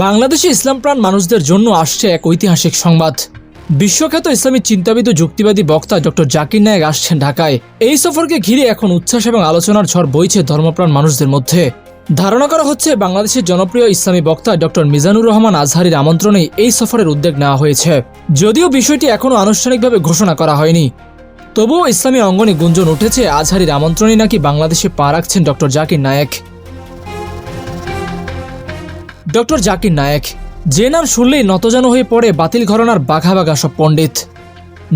বাংলাদেশে ইসলামপ্রাণ মানুষদের জন্য আসছে এক ঐতিহাসিক সংবাদ। বিশ্বখ্যাত ইসলামী চিন্তাবিদ ও যুক্তিবাদী বক্তা ডক্টর জাকির নায়েক আসছেন ঢাকায়। এই সফরকে ঘিরে এখন উচ্ছ্বাস এবং আলোচনার ঝড় বইছে ধর্মপ্রাণ মানুষদের মধ্যে। ধারণা করা হচ্ছে বাংলাদেশের জনপ্রিয় ইসলামী বক্তা ডক্টর মিজানুর রহমান আজহারির আমন্ত্রণেই এই সফরের উদ্যোগ নেওয়া হয়েছে। যদিও বিষয়টি এখনও আনুষ্ঠানিকভাবে ঘোষণা করা হয়নি। তবুও ইসলামী অঙ্গনে গুঞ্জন উঠেছে, আজহারির আমন্ত্রণে নাকি বাংলাদেশে পা রাখছেন ডক্টর জাকির নায়েক। ডক্টর জাকির নায়েক, যে নাম শুনলেই নতজানু হয়ে পড়ে বাতিল ঘরনার বাঘা বাঘা সব পণ্ডিত।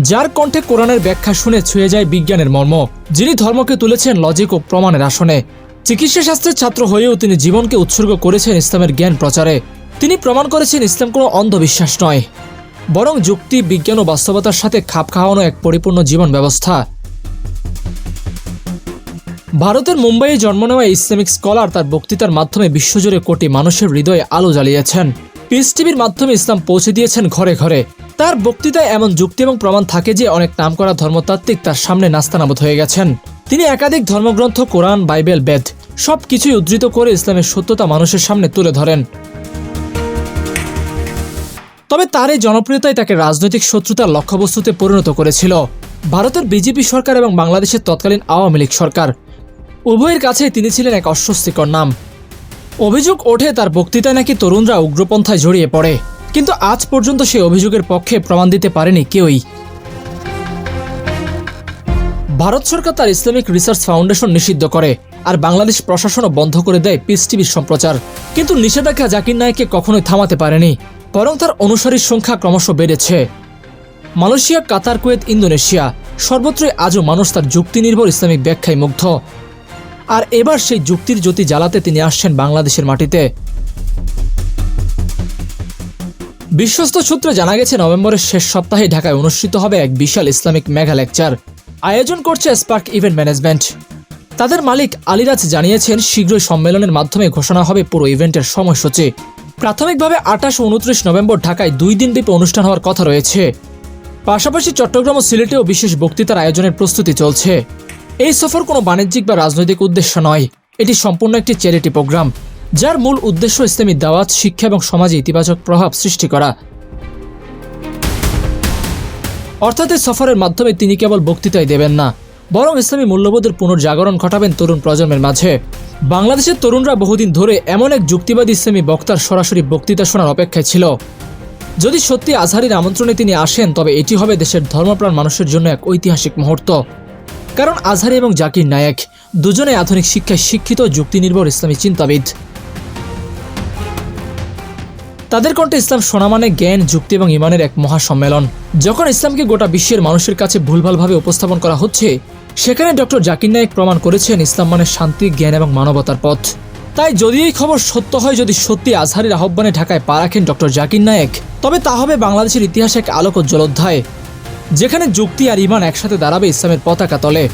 যার কণ্ঠে কোরআনের ব্যাখ্যা শুনে ছুঁয়ে যায় বিজ্ঞানের মর্ম, যিনি ধর্মকে তুলেছেন লজিক ও প্রমাণের আসনে। চিকিৎসা শাস্ত্রের ছাত্র হয়েও তিনি জীবনকে উৎসর্গ করেছেন ইসলামের জ্ঞান প্রচারে। তিনি প্রমাণ করেছেন ইসলাম কোনো অন্ধবিশ্বাস নয়। বরং যুক্তি, বিজ্ঞান ও বাস্তবতার সাথে খাপ খাওয়ানো এক পরিপূর্ণ জীবন ব্যবস্থা। ভারতের মুম্বাইয়ে জন্ম নেওয়া ইসলামিক স্কলার তার বক্তৃতার মাধ্যমে বিশ্বজুড়ে কোটি মানুষের হৃদয়ে আলো জ্বালিয়েছেন। পিস টিভির মাধ্যমে ইসলাম পৌঁছে দিয়েছেন ঘরে ঘরে। তার বক্তৃতায় এমন যুক্তি এবং প্রমাণ থাকে যে অনেক নাম করা ধর্মতাত্ত্বিক তার সামনে নাস্তানাবুদ হয়ে গেছেন। তিনি একাধিক ধর্মগ্রন্থ, কোরআন, বাইবেল, বেদ সব কিছুই উদ্ধৃত করে ইসলামের সত্যতা মানুষের সামনে তুলে ধরেন। তবে তার এই জনপ্রিয়তাই তাকে রাজনৈতিক শত্রুতার লক্ষ্যবস্তুতে পরিণত করেছিল। ভারতের বিজেপি সরকার এবং বাংলাদেশের তৎকালীন আওয়ামী লীগ সরকার উভয়ের কাছে তিনি ছিলেন এক অস্বস্তিকর নাম। অভিযোগ ওঠে তার বক্তৃতায় নাকি তরুণরা উগ্রপন্থায় জড়িয়ে পড়ে, কিন্তু আজ পর্যন্ত সেই অভিযোগের পক্ষে প্রমাণ দিতে পারেনি কেউই। ভারত সরকার তার ইসলামিক রিসার্চ ফাউন্ডেশন নিষিদ্ধ করে আর বাংলাদেশ প্রশাসনও বন্ধ করে দেয় পিস টিভির সম্প্রচার। কিন্তু নিষেধাজ্ঞা জাকির নায়ককে কখনোই থামাতে পারেনি, বরং তার অনুসারীর সংখ্যা ক্রমশ বেড়েছে। মালয়েশিয়া, কাতার, কুয়েত, ইন্দোনেশিয়া, সর্বত্রই আজও মানুষ তার যুক্তি নির্ভর ইসলামিক ব্যাখ্যায় মুগ্ধ। আর এবার সেই যুক্তির জ্যোতি জ্বালাতে তিনি আসছেন বাংলাদেশের মাটিতে। বিশ্বস্ত সূত্রে জানা গেছে, নভেম্বরের শেষ সপ্তাহে ঢাকায় অনুষ্ঠিত হবে এক বিশাল ইসলামিক মেগা লেকচার। আয়োজন করছে স্পার্ক ইভেন্ট ম্যানেজমেন্ট। তাদের মালিক আলিরাজ জানিয়েছেন, শীঘ্রই সম্মেলনের মাধ্যমে ঘোষণা হবে পুরো ইভেন্টের সময়সূচি। প্রাথমিকভাবে আঠাশ ও উনত্রিশ নভেম্বর ঢাকায় দুই দিনব্যাপী অনুষ্ঠান হওয়ার কথা রয়েছে। পাশাপাশি চট্টগ্রাম ও সিলেটেও বিশেষ বক্তৃতার আয়োজনের প্রস্তুতি চলছে। এই সফর কোনো বাণিজ্যিক বা রাজনৈতিক উদ্দেশ্য নয়। এটি সম্পূর্ণ একটি চ্যারিটি প্রোগ্রাম যার মূল উদ্দেশ্য ইসলামী দাওয়াত, শিক্ষা এবং সমাজে ইতিবাচক প্রভাব সৃষ্টি করা। অর্থাৎ এই সফরের মাধ্যমে তিনি কেবল বক্তৃতাই দেবেন না, বরং ইসলামী মূল্যবোধের পুনর্জাগরণ ঘটাবেন তরুণ প্রজন্মের মাঝে। বাংলাদেশের তরুণরা বহুদিন ধরে এমন এক যুক্তিবাদী ইসলামী বক্তার সরাসরি বক্তৃতা শোনার অপেক্ষায় ছিল। যদি সত্যি আজহারির আমন্ত্রণে তিনি আসেন, তবে এটি হবে দেশের ধর্মপ্রাণ মানুষের জন্য এক ঐতিহাসিক মুহূর্ত। কারণ আজহারি এবং জাকির নায়েক দুজনে আধুনিক শিক্ষায় শিক্ষিত যুক্তি নির্ভর ইসলামী চিন্তাবিদ। তাদের কণ্ঠে ইসলাম শোনা মানে জ্ঞান, যুক্তি এবং ইমানের এক মহাসম্মেলন। যখন ইসলামকে গোটা বিশ্বের মানুষের কাছে ভুলভালভাবে উপস্থাপন করা হচ্ছে, সেখানে ডক্টর জাকির নায়েক প্রমাণ করেছেন ইসলাম মানে শান্তি, জ্ঞান এবং মানবতার পথ। তাই যদি এই খবর সত্য হয়, যদি সত্যি আজহারির আহ্বানে ঢাকায় পা রাখেন ডক্টর জাকির নায়েক, তবে তা হবে বাংলাদেশের ইতিহাসে এক আলোক উজ্জ্বল অধ্যায়। যেখানে যুক্তি আর ইমান একসাথে দাঁড়াবে ইসলামের পতাকা তলে।